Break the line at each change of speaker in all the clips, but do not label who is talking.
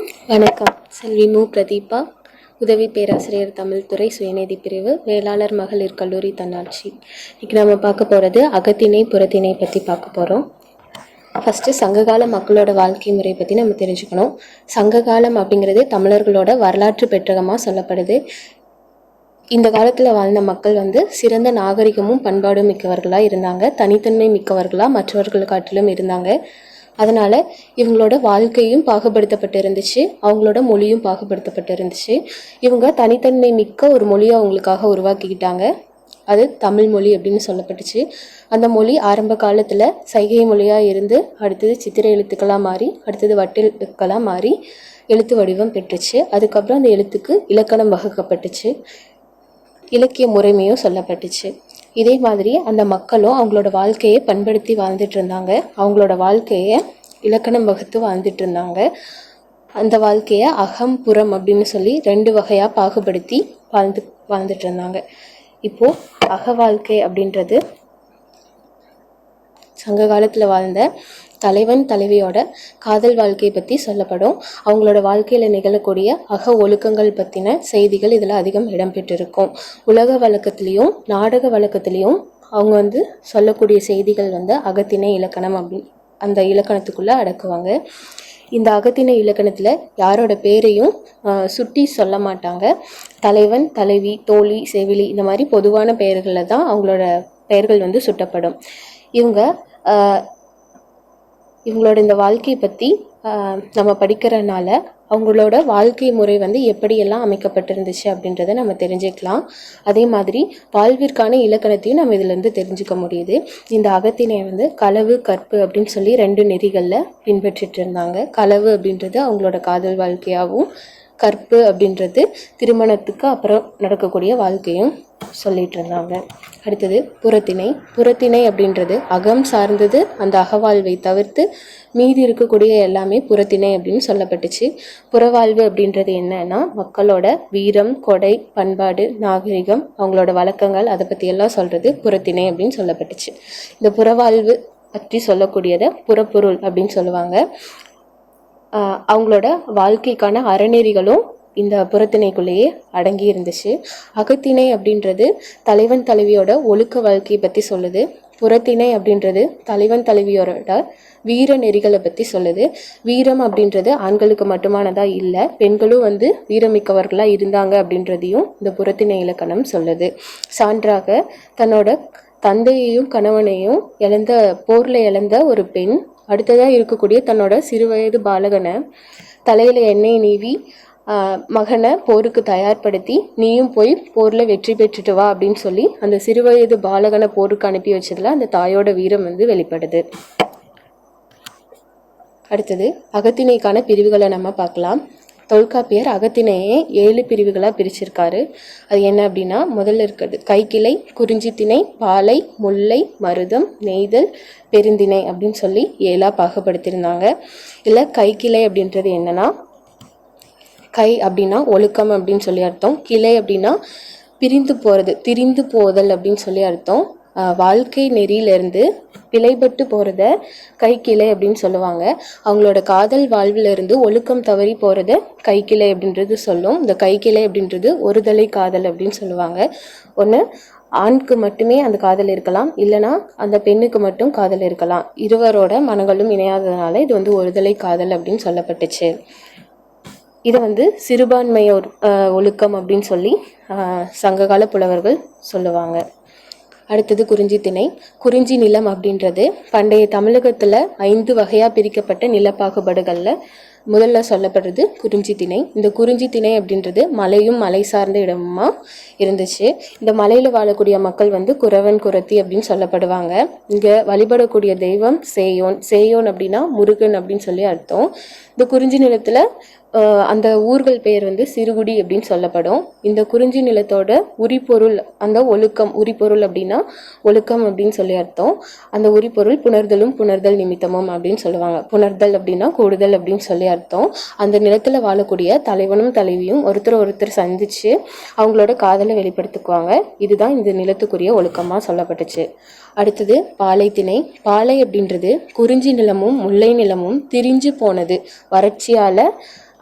வணக்கம். செல்வி மு. பிரதீபா உதவி பேராசிரியர் தமிழ்துறை சுயநிதி பிரிவு வேளாளர் மகளிர் கல்லூரி தன்னாட்சி. இன்னைக்கு நம்ம பார்க்க போகிறது அகத்திணை புறத்திணை பற்றி பார்க்க போகிறோம் ஃபஸ்ட்டு சங்ககால மக்களோட வாழ்க்கை முறை பற்றி நம்ம தெரிஞ்சுக்கணும். சங்ககாலம் அப்படிங்கிறது தமிழர்களோட வரலாற்று பெற்றகமாக சொல்லப்படுது. இந்த காலத்தில் வாழ்ந்த மக்கள் வந்து சிறந்த நாகரிகமும் பண்பாடும் மிக்கவர்களாக இருந்தாங்க. தனித்தன்மை மிக்கவர்களாக மற்றவர்களை காட்டிலும் இருந்தாங்க. அதனால் இவங்களோட வாழ்க்கையும் பாகுபடுத்தப்பட்டு இருந்துச்சு அவங்களோட மொழியும் பாகுபடுத்தப்பட்டு இருந்துச்சு இவங்க தனித்தன்மை மிக்க ஒரு மொழியை அவங்களுக்காக உருவாக்கிக்கிட்டாங்க. அது தமிழ் மொழி அப்படின்னு சொல்லப்பட்டுச்சு. அந்த மொழி ஆரம்ப காலத்தில் சைகை மொழியாக இருந்து அடுத்தது சித்திரை எழுத்துக்களாக மாறி அடுத்தது வட்டெழுத்துக்களாக மாறி எழுத்து வடிவம் பெற்றுச்சு. அதுக்கப்புறம் அந்த எழுத்துக்கு இலக்கணம் வகுக்கப்பட்டுச்சு. இலக்கிய முறைமையும் சொல்லப்பட்டுச்சு. இதே மாதிரி அந்த மக்களும் அவங்களோட வாழ்க்கையை பண்படுத்தி வாழ்ந்துட்டு இருந்தாங்க. அவங்களோட வாழ்க்கையை இலக்கணம் வகுத்து வாழ்ந்துட்டு இருந்தாங்க. அந்த வாழ்க்கையை அகம் புறம் அப்படின்னு சொல்லி ரெண்டு வகையாக பாகுபடுத்தி வாழ்ந்து வாழ்ந்துட்டு இருந்தாங்க. இப்போது அக வாழ்க்கை அப்படின்றது சங்க காலத்தில் வாழ்ந்த தலைவன் தலைவியோட காதல் வாழ்க்கையை பற்றி சொல்லப்படும். அவங்களோட வாழ்க்கையில் நிகழக்கூடிய அக ஒழுக்கங்கள் பற்றின செய்திகள் இதில் அதிகம் இடம்பெற்றிருக்கும். உலக வழக்கத்துலேயும் நாடக வழக்கத்திலையும் அவங்க வந்து சொல்லக்கூடிய செய்திகள் வந்து அகத்திணை இலக்கணம் அப்படி அந்த இலக்கணத்துக்குள்ளே அடக்குவாங்க. இந்த அகத்திணை இலக்கணத்தில் யாரோட பேரையும் சுட்டி சொல்ல மாட்டாங்க. தலைவன் தலைவி தோழி செவிலி இந்த மாதிரி பொதுவான பெயர்களில் தான் அவங்களோட பெயர்கள் வந்து சுட்டப்படும். இவங்க இவங்களோட இந்த வாழ்க்கையை பற்றி நம்ம படிக்கிறனால அவங்களோட வாழ்க்கை முறை வந்து எப்படியெல்லாம் அமைக்கப்பட்டிருந்துச்சு அப்படின்றத நம்ம தெரிஞ்சுக்கலாம். அதே மாதிரி வாழ்விற்கான இலக்கணத்தையும் நம்ம இதிலேருந்து தெரிஞ்சுக்க முடியுது. இந்த அகத்தினை வந்து களவு கற்பு அப்படின்னு சொல்லி ரெண்டு நெறிகளில் பின்பற்றிட்டு இருந்தாங்க. களவு அப்படின்றது அவங்களோட காதல் வாழ்க்கையாகவும் கற்பு அப்படின்றது திருமணத்துக்கு அப்புறம் நடக்கக்கூடிய வாழ்க்கையும் சொல்லிட்டு இருந்தாங்க. அடுத்தது புறத்திணை. புறத்திணை அப்படின்றது அகம் சார்ந்தது அந்த அகவாழ்வை தவிர்த்து மீதி இருக்கக்கூடிய எல்லாமே புறத்திணை அப்படின்னு சொல்லப்பட்டுச்சு. புறவாழ்வு அப்படின்றது என்னன்னா மக்களோட வீரம் கொடை பண்பாடு நாகரிகம் அவங்களோட வழக்கங்கள் அதை பற்றி எல்லாம் சொல்கிறது புறத்திணை அப்படின்னு சொல்லப்பட்டுச்சு. இந்த புறவாழ்வு பற்றி சொல்லக்கூடியதை புறப்பொருள் அப்படின்னு சொல்லுவாங்க. அவங்களோட வாழ்க்கைக்கான அறநெறிகளும் இந்த புறத்திணைக்குள்ளேயே அடங்கி இருந்துச்சு. அகத்திணை அப்படின்றது தலைவன் தலைவியோட ஒழுக்க வாழ்க்கையை பற்றி சொல்லுது. புறத்திணை அப்படின்றது தலைவன் தலைவியோட வீர நெறிகளை பற்றி சொல்லுது. வீரம் அப்படின்றது ஆண்களுக்கு மட்டுமானதாக இல்லை பெண்களும் வந்து வீரமிக்கவர்களாக இருந்தாங்க அப்படின்றதையும் இந்த புறத்திணை இலக்கணம் சொல்லுது. சான்றாக தன்னோட தந்தையையும் கணவனையும் இழந்த போரில் இழந்த ஒரு பெண் அடுத்ததாக இருக்கக்கூடிய தன்னோட சிறுவயது பாலகனை தலையில் எண்ணெய் நீவி மகனை போருக்கு தயார்படுத்தி நீயும் போய் போரில் வெற்றி பெற்றுட்டு வா அப்படின்னு சொல்லி அந்த சிறுவயது பாலகனை போருக்கு அனுப்பி வச்சதில் அந்த தாயோட வீரம் வந்து வெளிப்படுது. அடுத்தது அகத்திணைக்கான பிரிவுகளை நம்ம பார்க்கலாம். தொல்காப்பியர் அகத்தினையே ஏழு பிரிவுகளாக பிரிச்சிருக்காரு. அது என்ன அப்படின்னா முதல்ல இருக்கிறது கைக்கிளை குறிஞ்சித்திணை பாலை முல்லை மருதம் நெய்தல் பெருந்திணை அப்படின்னு சொல்லி ஏழாக பாகுபடுத்தியிருந்தாங்க. இல்லை கைக்கிளை அப்படின்றது என்னன்னா கை அப்படின்னா ஒழுக்கம் அப்படின்னு சொல்லி அர்த்தம். கிளை அப்படின்னா பிரிந்து போகிறது திரிந்து போதல் அப்படின்னு சொல்லி அர்த்தம். வாழ்க்கை நெறியிலேருந்து பிழைபட்டு போகிறத கைக்கிளை அப்படின்னு சொல்லுவாங்க. அவங்களோட காதல் வாழ்விலிருந்து ஒழுக்கம் தவறி போகிறத கைக்கிளை அப்படின்றது சொல்லும். இந்த கைக்கிளை அப்படின்றது ஒருதலை காதல் அப்படின்னு சொல்லுவாங்க. ஒன்று ஆணுக்கு மட்டுமே அந்த காதல் இருக்கலாம். இல்லைனா அந்த பெண்ணுக்கு மட்டும் காதல் இருக்கலாம். இருவரோட மனங்களும் இணையாததுனால இது வந்து ஒருதலை காதல் அப்படின்னு சொல்லப்பட்டுச்சு. இதை வந்து சிறுபான்மையோர் ஒழுக்கம் அப்படின்னு சொல்லி சங்ககால புலவர்கள் சொல்லுவாங்க. அடுத்தது குறிஞ்சி திணை. குறிஞ்சி நிலம் அப்படின்றது பண்டைய தமிழகத்தில் ஐந்து வகையாக பிரிக்கப்பட்ட நிலப்பாகுபாடுகளில் முதல்ல சொல்லப்படுறது குறிஞ்சி திணை. இந்த குறிஞ்சி திணை அப்படின்றது மலையும் மலை சார்ந்த இடமா இருந்துச்சு. இந்த மலையில் வாழக்கூடிய மக்கள் வந்து குறவன் குரத்தி அப்படின்னு சொல்லப்படுவாங்க. இங்கே வழிபடக்கூடிய தெய்வம் சேயோன். சேயோன் அப்படின்னா முருகன் அப்படின்னு சொல்லி அர்த்தம். இந்த குறிஞ்சி நிலத்தில் அந்த ஊர்கள் பெயர் வந்து சிறுகுடி அப்படின்னு சொல்லப்படும். இந்த குறிஞ்சி நிலத்தோட உரிபொருள் அந்த ஒழுக்கம் உரிபொருள் அப்படின்னா ஒழுக்கம் அப்படின்னு சொல்லி அர்த்தம். அந்த உரிபொருள் புணர்தலும் புணர்தல் நிமித்தமும் அப்படின்னு சொல்லுவாங்க. புணர்தல் அப்படின்னா கூடுதல் அப்படின்னு சொல்லி அர்த்தம். அந்த நிலத்தில் வாழக்கூடிய தலைவனும் தலைவியும் ஒருத்தர் ஒருத்தர் சந்திச்சு அவங்களோட காதலை வெளிப்படுத்திக்குவாங்க. இதுதான் இந்த நிலத்துக்குரிய ஒழுக்கமாக சொல்லப்பட்டுச்சு. அடுத்தது பாலை திணை. பாலை அப்படின்றது குறிஞ்சி நிலமும் முல்லை நிலமும் திரிஞ்சு போனது. வறட்சியால்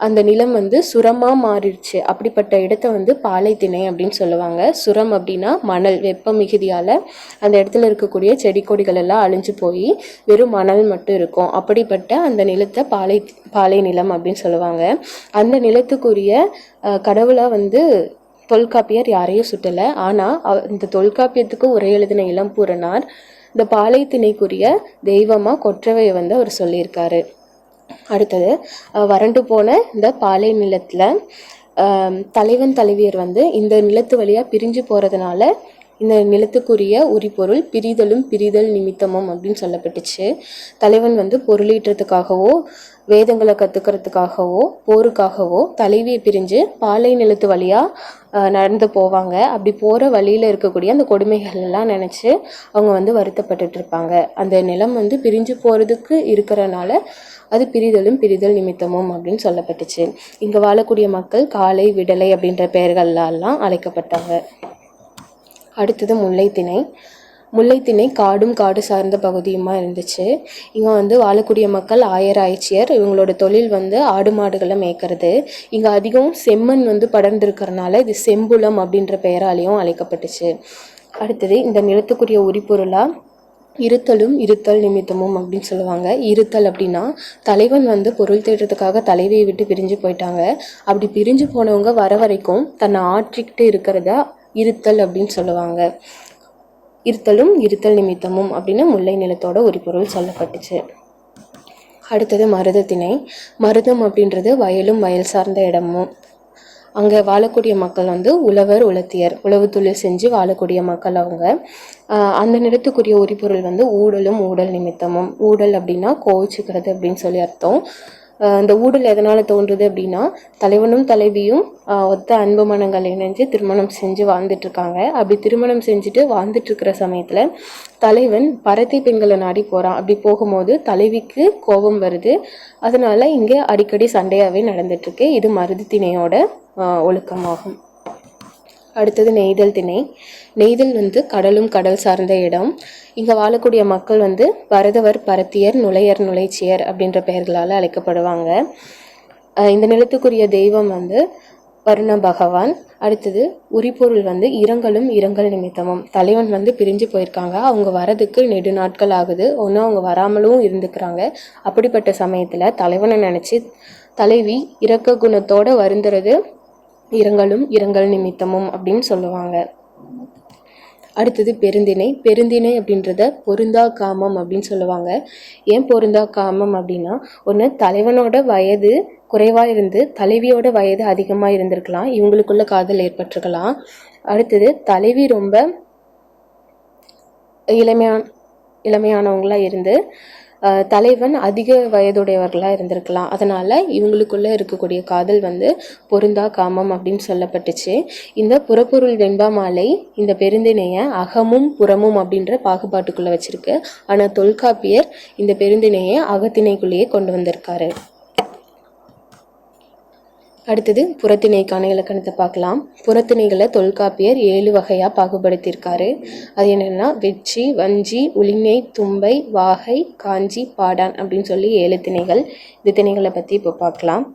அந்த நிலம் வந்து சுரமாக மாறிடுச்சு. அப்படிப்பட்ட இடத்த வந்து பாலைத்திணை அப்படின்னு சொல்லுவாங்க. சுரம் அப்படின்னா மணல் வெப்ப மிகுதியால் அந்த இடத்துல இருக்கக்கூடிய செடி கொடிகள் எல்லாம் அழிஞ்சு போய் வெறும் மணல் மட்டும் இருக்கும். அப்படிப்பட்ட அந்த நிலத்தை பாலை பாலை நிலம் அப்படின்னு சொல்லுவாங்க. அந்த நிலத்துக்குரிய கடவுளாக வந்து தொல்காப்பியர் யாரையும் சுட்டலை. ஆனால் இந்த தொல்காப்பியத்துக்கு உரை எழுதின இளம்பூரனார் இந்த பாலைத்திணைக்குரிய தெய்வமாக கொற்றவையை வந்து அவர் சொல்லியிருக்காரு. அடுத்தது வறண்டு போன இந்த பாலை நிலத்தில் தலைவன் தலைவியர் வந்து இந்த நிலத்து வழியாக பிரிஞ்சு போகிறதுனால இந்த நிலத்துக்குரிய உரிபொருள் பிரிதலும் பிரிதல் நிமித்தமும் அப்படின்னு சொல்லப்பட்டுச்சு. தலைவன் வந்து பொருளீட்டுறதுக்காகவோ வேதங்களை கற்றுக்கிறதுக்காகவோ போருக்காகவோ தலைவியை பிரிஞ்சு பாலை நிலத்து வழியாக நடந்து போவாங்க. அப்படி போகிற வழியில் இருக்கக்கூடிய அந்த கொடுமைகள் எல்லாம் நினச்சி அவங்க வந்து வருத்தப்பட்டுட்டு இருப்பாங்க. அந்த நிலம் வந்து பிரிஞ்சு போகிறதுக்கு இருக்கிறனால அது பிரிதலும் பிரிதல் நிமித்தமும் அப்படின்னு சொல்லப்பட்டுச்சு. இங்கே வாழக்கூடிய மக்கள் காலை விடலை அப்படின்ற பெயர்கள்லாம் அழைக்கப்பட்டாங்க. அடுத்தது முல்லைத்திணை. முல்லைத்திணை காடும் காடு சார்ந்த பகுதியுமா இருந்துச்சு. இங்கே வந்து வாழக்கூடிய மக்கள் ஆயர் ஆய்ச்சியர் இவங்களோட தொழில் வந்து ஆடு மாடுகளை மேய்க்கிறது. இங்கே அதிகம் செம்மண் வந்து படர்ந்திருக்கிறனால இது செம்புலம் அப்படின்ற பெயராலையும் அழைக்கப்பட்டுச்சு. அடுத்தது இந்த நிலத்துக்குரிய உரிபொருளாக இருத்தலும் இருத்தல் நிமித்தமும் அப்படின்னு சொல்லுவாங்க. இருத்தல் அப்படின்னா தலைவன் வந்து பொருள் தேடுறதுக்காக தலைவியை விட்டு பிரிஞ்சு போயிட்டாங்க. அப்படி பிரிஞ்சு போனவங்க வர வரைக்கும் தன்னை ஆற்றிக்கிட்டு இருக்கிறத இருத்தல் அப்படின்னு சொல்லுவாங்க. இருத்தலும் இருத்தல் நிமித்தமும் அப்படின்னு முல்லை நிலத்தோட ஒரு பொருள் சொல்லப்பட்டுச்சு. அடுத்தது மருதத்திணை. மருதம் அப்படின்றது வயலும் வயல் சார்ந்த இடமும் அங்கே வாழக்கூடிய மக்கள் வந்து உழவர் உலத்தியர் உழவு தொழில் செஞ்சு வாழக்கூடிய மக்கள் அவங்க. அந்த நிலத்துக்குரிய உரிபொருள் வந்து ஊடலும் ஊடல் நிமித்தமும். ஊடல் அப்படின்னா கோவிச்சுக்கிறது அப்படின்னு சொல்லி அர்த்தம். இந்த ஊடல் எதனால் தோன்றுது அப்படின்னா தலைவனும் தலைவியும் ஒத்த அன்பு மனங்கள் இணைஞ்சு திருமணம் செஞ்சு வாழ்ந்துட்டுருக்காங்க. அப்படி திருமணம் செஞ்சுட்டு வாழ்ந்துட்டுருக்கிற சமயத்தில் தலைவன் பரத்தை பெண்களை நாடி போகிறான் அப்படி போகும்போது தலைவிக்கு கோபம் வருது. அதனால் இங்கே அடிக்கடி சண்டையாகவே நடந்துட்டுருக்கு. இது மருது திணையோட ஒழுக்கமாகும். அடுத்தது நெய்தல் திணை. நெய்தல் வந்து கடலும் கடல் சார்ந்த இடம். இங்கே வாழக்கூடிய மக்கள் வந்து பரதவர் பரத்தியர் நுழையர் நுழைச்சியர் அப்படின்ற பெயர்களால் அழைக்கப்படுவாங்க. இந்த நிலத்துக்குரிய தெய்வம் வந்து வருண பகவான். அடுத்தது உரிபொருள் வந்து இரங்கலும் இரங்கல் நிமித்தமும். தலைவன் வந்து பிரிஞ்சு போயிருக்காங்க. அவங்க வரதுக்கு நெடு நாட்கள் ஆகுது. ஒன்றும் அவங்க வராமலும் இருந்துக்கிறாங்க. அப்படிப்பட்ட சமயத்தில் தலைவனை நினச்சி தலைவி இரக்க குணத்தோடு வருந்துறது இரங்கலும் இரங்கல் நிமித்தமும் அப்படின்னு சொல்லுவாங்க. அடுத்தது பெருந்திணை. பெருந்திணை அப்படின்றத பொருந்தா காமம் அப்படின்னு சொல்லுவாங்க. ஏன் பொருந்தா காமம் அப்படின்னா ஒன்று தலைவனோட வயது குறைவாக இருந்து தலைவியோட வயது அதிகமாக இருந்திருக்கலாம். இவங்களுக்குள்ள காதல் ஏற்பட்டிருக்கலாம். அடுத்தது தலைவி ரொம்ப இளமையான இளமையானவங்களாக இருந்து தலைவன் அதிக வயதுடையவர்களாக இருந்திருக்கலாம். அதனால் இவங்களுக்குள்ளே இருக்கக்கூடிய காதல் வந்து பொருந்தா காமம் அப்படின்னு சொல்லப்பட்டுச்சு. இந்த புறப்பொருள் வெண்பா மாலை இந்த பெருந்திணையை அகமும் புறமும் அப்படின்ற பாகுபாட்டுக்குள்ளே வச்சுருக்கு. ஆனால் தொல்காப்பியர் இந்த பெருந்திணையை அகத்திணைக்குள்ளேயே கொண்டு வந்திருக்காரு. அடுத்தது புறத்திணைக்கான இலக்கணத்தை பார்க்கலாம். புறத்திணைகளை தொல்காப்பியர் ஏழு வகையாக பாகுபடுத்தியிருக்காரு. அது என்னென்னா வெச்சி வஞ்சி உளிஞை தும்பை வாகை காஞ்சி பாடான் அப்படின்னு சொல்லி ஏழு திணைகள். இந்த திணைகளை பற்றி இப்போ பார்க்கலாம்.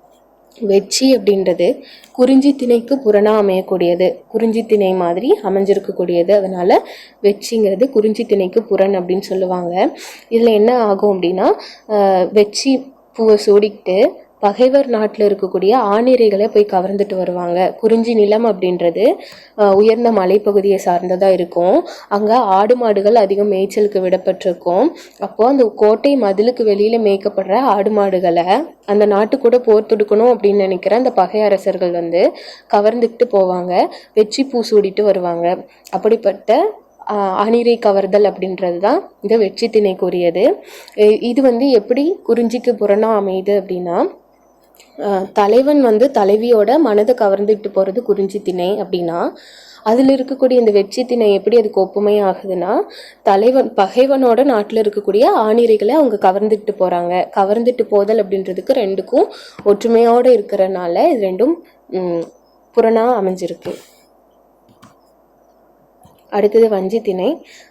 வெச்சி அப்படின்றது குறிஞ்சி திணைக்கு புறனாக அமையக்கூடியது. குறிஞ்சி திணை மாதிரி அமைஞ்சிருக்கக்கூடியது. அதனால் வெச்சிங்கிறது குறிஞ்சி திணைக்கு புறன் அப்படின்னு சொல்லுவாங்க. இதில் என்ன ஆகும் அப்படின்னா வெச்சி பூவை சூடிக்கிட்டு பகைவர் நாட்டில் இருக்கக்கூடிய ஆணிரைகளை போய் கவர்ந்துட்டு வருவாங்க. குறிஞ்சி நிலம் அப்படின்றது உயர்ந்த மலைப்பகுதியை சார்ந்ததாக இருக்கும். அங்கே ஆடு மாடுகள் அதிகம் மேய்ச்சலுக்கு விடப்பட்டிருக்கும். அப்போது அந்த கோட்டை மதிலுக்கு வெளியில் மேய்க்கப்படுற ஆடு மாடுகளை அந்த நாட்டு கூட போர் தொடுக்கணும் அப்படின்னு நினைக்கிற அந்த பகை அரசர்கள் வந்து கவர்ந்துக்கிட்டு போவாங்க. வெற்றி பூ சூடிட்டு வருவாங்க. அப்படிப்பட்ட அணிரை கவர்தல் அப்படின்றது தான் இந்த வெற்றி திணைக்குரியது. இது வந்து எப்படி குறிஞ்சிக்கு புறணா அமையுது அப்படின்னா தலைவன் வந்து தலைவியோட மனதை கவர்ந்துக்கிட்டு போகிறது குறிஞ்சி திணை அப்படின்னா அதில் இருக்கக்கூடிய இந்த வெற்றி திணை எப்படி அதுக்கு ஒப்புமை ஆகுதுன்னா தலைவன் பகைவனோட நாட்டில் இருக்கக்கூடிய ஆணிரைகளை அவங்க கவர்ந்துக்கிட்டு போகிறாங்க கவர்ந்துட்டு போதல் அப்படின்றதுக்கு ரெண்டுக்கும் ஒற்றுமையோடு இருக்கிறனால இது ரெண்டும் ம், அமைஞ்சிருக்கு. அடுத்தது வஞ்சி திணை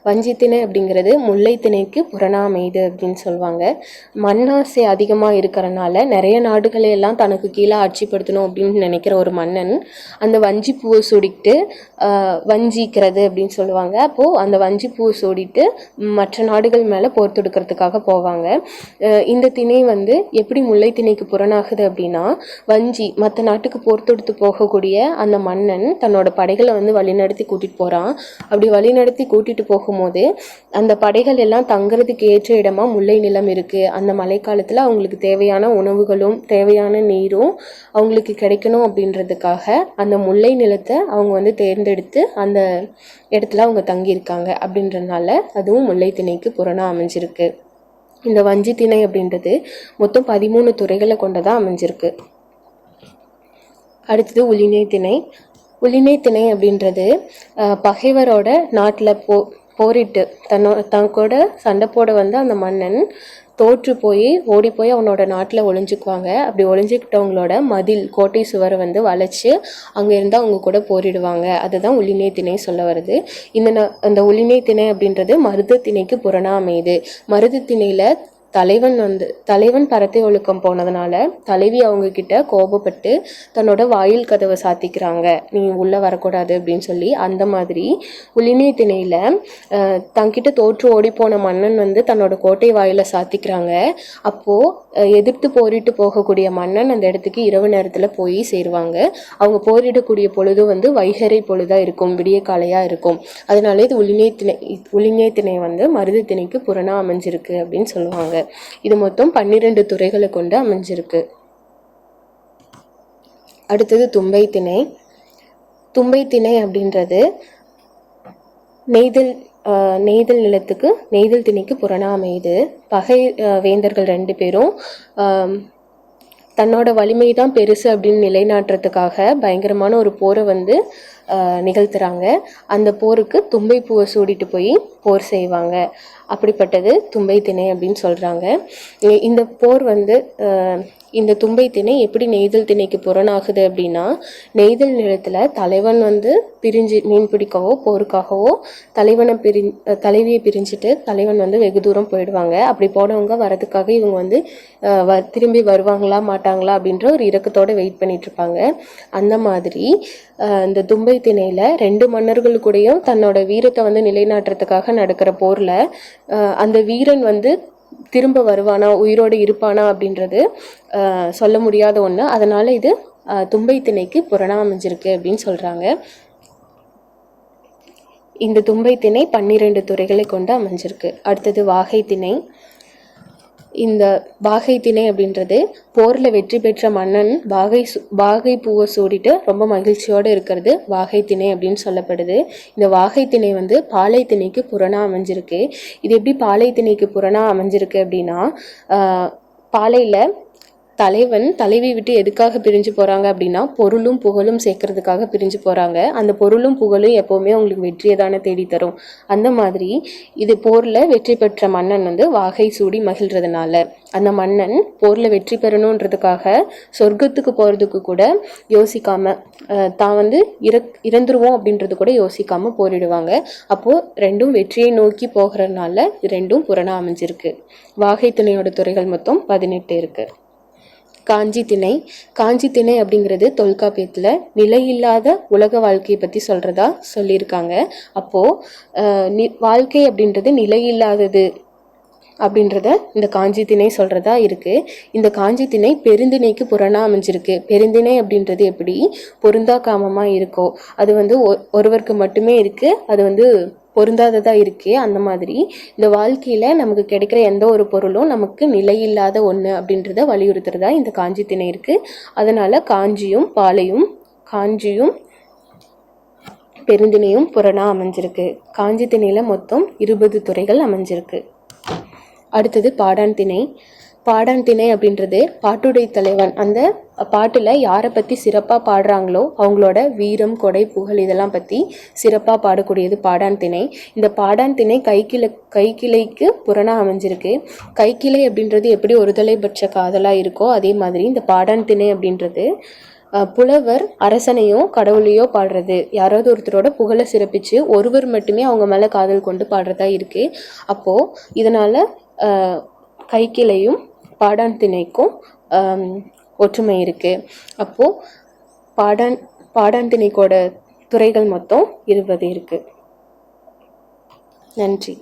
வஞ்சி திணை அப்படிங்கிறது முல்லை திணைக்கு புறணாமைது அப்படின்னு சொல்லுவாங்க. மண்ணாசை அதிகமாக இருக்கிறனால நிறைய நாடுகளை எல்லாம் தனக்கு கீழே ஆட்சிப்படுத்தணும் அப்படின்னு நினைக்கிற ஒரு மன்னன் அந்த வஞ்சி பூவை சூடிக்கிட்டு வஞ்சிக்கிறது அப்படின்னு சொல்லுவாங்க. அப்போது அந்த வஞ்சி பூவை சூடிட்டு மற்ற நாடுகள் மேலே போர் தொடுக்கிறதுக்காக போவாங்க. இந்த திணை வந்து எப்படி முல்லை திணைக்கு புறனாகுது அப்படின்னா வஞ்சி மற்ற நாட்டுக்கு போர் தொடுத்து போகக்கூடிய அந்த மன்னன் தன்னோட படைகளை வந்து வழிநடத்தி கூட்டிகிட்டு போகிறான் அப்படி வழிநடத்தி கூட்டிட்டு போகும்போது அந்த படைகள் எல்லாம் தங்குறதுக்கு ஏற்ற இடமா முல்லை நிலம் இருக்கு. அந்த மழைக்காலத்துல அவங்களுக்கு தேவையான உணவுகளும் தேவையான நீரும் அவங்களுக்கு கிடைக்கணும் அப்படின்றதுக்காக அந்த முல்லை நிலத்தை அவங்க வந்து தேர்ந்தெடுத்து அந்த இடத்துல அவங்க தங்கியிருக்காங்க அப்படின்றதுனால அதுவும் முல்லை திணைக்கு புறணா அமைஞ்சிருக்கு. இந்த வஞ்சி திணை அப்படின்றது மொத்தம் பதிமூணு துறைகளை கொண்டதாக அமைஞ்சிருக்கு. அடுத்தது உளிநை திணை. உளிநை திணை அப்படின்றது பகைவரோட நாட்டில் போ போரிட்டு தன்னோ தன் கூட சண்டை போட வந்து அந்த மன்னன் தோற்று போய் ஓடி போய் அவனோட நாட்டில் ஒளிஞ்சுக்குவாங்க. அப்படி ஒளிஞ்சுக்கிட்டவங்களோட மதில் கோட்டை சுவரை வந்து வளைச்சு அங்கே இருந்து அவங்க கூட போரிடுவாங்க. அதுதான் உளிநே திணை சொல்ல வருது. இந்த ந- அந்த உளிநே திணை அப்படின்றது மருத திணைக்கு புறணா அமையுது. மருத திணையில் தலைவன் வந்து தலைவன் பரத்தை ஒழுக்கம் போனதுனால தலைவி அவங்க கிட்ட கோபப்பட்டு தன்னோட வாயில் கதவை சாத்திக்கிறாங்க. நீ உள்ள வரக்கூடாது அப்படின்னு சொல்லி அந்த மாதிரி உளிமை திணையில தங்கிட்ட தோற்று ஓடி போன மன்னன் வந்து தன்னோட கோட்டை வாயில சாத்திக்கிறாங்க. அப்போ எதிர்த்து போரிட்டு போகக்கூடிய மன்னன் அந்த இடத்துக்கு இரவு நேரத்துல போய் சேருவாங்க. அவங்க போரிடக்கூடிய பொழுது வந்து வைகறை பொழுதா இருக்கும் விடிய காலையா இருக்கும். அதனால இது உளிஞை திணை உளிஞை திணை வந்து மருது திணைக்கு புறணா அமைஞ்சிருக்கு அப்படின்னு சொல்லுவாங்க. இது மொத்தம் பன்னிரெண்டு துறைகளை கொண்டு அமைஞ்சிருக்கு. அடுத்தது தும்பை திணை. தும்பை திணை அப்படின்றது நெய்தல் ஆஹ், நெய்தல் நிலத்துக்கு நெய்தல் திணைக்கு புறணா அமையுது. பகை வேந்தர்கள் ரெண்டு பேரும் தன்னோட வலிமை தான் பெருசு அப்படின்னு நிலைநாட்டுறதுக்காக பயங்கரமான ஒரு போரை வந்து நிகழ்த்துறாங்க. அந்த போருக்கு தும்பை பூவை சூடிட்டு போய் போர் செய்வாங்க. அப்படிப்பட்டது தும்பை திணை அப்படின்னு சொல்கிறாங்க இந்த போர் வந்து இந்த தும்பை திணை எப்படி நெய்தல் திணைக்கு புறணாகுது அப்படின்னா நெய்தல் நிலத்தில் தலைவன் வந்து பிரிஞ்சு மீன் பிடிக்கவோ போருக்காகவோ தலைவனை பிரி தலைவியை பிரிஞ்சுட்டு தலைவன் வந்து வெகு தூரம் போயிடுவாங்க. அப்படி போனவங்க வரதுக்காக இவங்க வந்து வ திரும்பி வருவாங்களா மாட்டாங்களா அப்படின்ற ஒரு இறக்கத்தோடு வெயிட் பண்ணிகிட்ருப்பாங்க அந்த மாதிரி இந்த தும்பை திணையில் ரெண்டு மன்னர்கள் கூடயும் தன்னோட வீரத்தை வந்து நிலைநாட்டுறதுக்காக நடக்கிற போரில் அந்த வீரன் வந்து திரும்ப வருவானா உயிரோடு இருப்பானா அப்படின்றது சொல்ல முடியாத ஒன்று அதனால இது தும்பை திணைக்கு புறணா அமைஞ்சிருக்கு அப்படின்னு சொல்கிறாங்க இந்த தும்பை திணை பன்னிரெண்டு துறைகளை கொண்டு அமைஞ்சிருக்கு. அடுத்தது வாகை திணை. இந்த வாகை திணை அப்படின்றது போரில் வெற்றி பெற்ற மன்னன் வாகை சு வாகை பூவை சூடிட்டு ரொம்ப மகிழ்ச்சியோடு இருக்கிறது வாகை திணை அப்படின்னு சொல்லப்படுது. இந்த வாகை திணை வந்து பாலை திணைக்கு புறணா அமைஞ்சிருக்கு. இது எப்படி பாலை திணைக்கு புறணா அமைஞ்சிருக்கு அப்படின்னா பாலையில் தலைவன் தலைவி விட்டு எதுக்காக பிரிஞ்சு போகிறாங்க அப்படின்னா பொருளும் புகழும் சேர்க்கறதுக்காக பிரிஞ்சு போகிறாங்க அந்த பொருளும் புகழும் எப்போவுமே அவங்களுக்கு வெற்றியை தானே தேடி தரும் அந்த மாதிரி இது போரில் வெற்றி பெற்ற மன்னன் வந்து வாகை சூடி மகிழ்றதுனால அந்த மன்னன் போரில் வெற்றி பெறணுன்றதுக்காக சொர்க்கத்துக்கு போகிறதுக்கு கூட யோசிக்காம தான் வந்து இற இறந்துருவோம் அப்படின்றது கூட யோசிக்காமல் போரிடுவாங்க. அப்போது ரெண்டும் வெற்றியை நோக்கி போகிறதுனால ரெண்டும் புறணா அமைஞ்சிருக்கு. வாகை துணையோட துறைகள் மொத்தம் பதினெட்டு இருக்குது காஞ்சி திணை காஞ்சி திணை அப்படிங்கிறது தொல்காப்பியத்தில் நிலையில்லாத உலக வாழ்க்கையை பற்றி சொல்கிறதா சொல்லியிருக்காங்க. அப்போது நி வாழ்க்கை அப்படின்றது நிலையில்லாதது அப்படின்றத இந்த காஞ்சி திணை சொல்கிறதா இருக்குது இந்த காஞ்சி திணை பெருந்திணைக்கு புறணா அமைஞ்சிருக்கு. பெருந்திணை அப்படின்றது எப்படி? பொருந்தா காமமாக இருக்கோ. அது வந்து ஒ- ஒருவருக்கு மட்டுமே இருக்குது அது வந்து பொருந்தாததாக இருக்கே அந்த மாதிரி இந்த வாழ்க்கையில் நமக்கு கிடைக்கிற எந்த ஒரு பொருளும் நமக்கு நிலையில்லாத ஒன்று அப்படின்றத வலியுறுத்துறதா இந்த காஞ்சி திணை இருக்குது அதனால் காஞ்சியும் பாலையும் காஞ்சியும் பெருந்திணையும் புறணா அமைஞ்சிருக்கு. காஞ்சி திணையில் மொத்தம் இருபது துறைகள் அமைஞ்சிருக்கு. அடுத்தது பாடான் திணை. பாடான் திணை அப்படின்றது பாட்டுடை தலைவன். அந்த பாட்டில் யாரை பற்றி சிறப்பாக பாடுறாங்களோ அவங்களோட வீரம் கொடை புகழ் இதெல்லாம் பற்றி சிறப்பாக பாடக்கூடியது பாடான் திணை. இந்த பாடான் திணை கைக்கிளை கைக்கிளைக்கு புறணாக அமைஞ்சிருக்கு. கைக்கிளை அப்படின்றது எப்படி ஒருதலைபட்ச காதலாக இருக்கோ அதே மாதிரி இந்த பாடான் திணை அப்படின்றது புலவர் அரசனையோ கடவுளையோ பாடுறது. யாராவது ஒருத்தரோட புகழை சிறப்பிச்சு ஒருவர் மட்டுமே அவங்க மேலே காதல் கொண்டு பாடுறதா இருக்குது அப்போது இதனால் கைக்கிளையும் பாடான் திணைக்கும் ஒற்றுமை இருக்குது அப்போது பாடான் பாடான் திணைக்கோட துறைகள் மொத்தம் இருபது இருக்குது நன்றி.